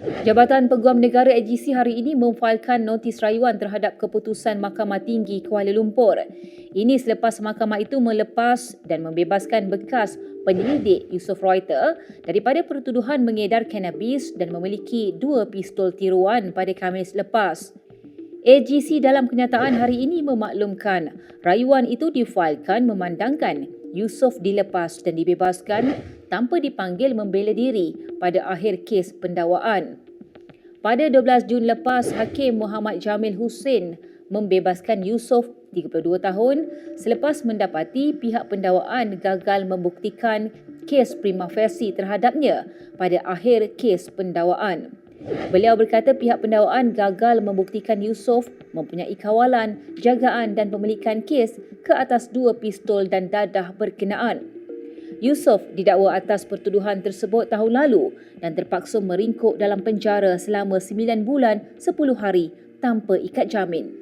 Jabatan Peguam Negara AGC hari ini memfailkan notis rayuan terhadap keputusan Mahkamah Tinggi Kuala Lumpur. Ini selepas mahkamah itu melepas dan membebaskan bekas penyelidik Yusof Reuter daripada pertuduhan mengedar cannabis dan memiliki dua pistol tiruan pada Khamis lepas. AGC dalam kenyataan hari ini memaklumkan rayuan itu difailkan memandangkan Yusof dilepas dan dibebaskan tanpa dipanggil membela diri pada akhir kes pendakwaan. Pada 12 Jun lepas, Hakim Muhammad Jamil Hussein membebaskan Yusof 32 tahun selepas mendapati pihak pendakwaan gagal membuktikan kes prima facie terhadapnya pada akhir kes pendakwaan. Beliau berkata pihak pendakwaan gagal membuktikan Yusof mempunyai kawalan, jagaan dan pemilikan kes ke atas dua pistol dan dadah berkenaan. Yusof didakwa atas pertuduhan tersebut tahun lalu dan terpaksa meringkuk dalam penjara selama 9 bulan 10 hari tanpa ikat jamin.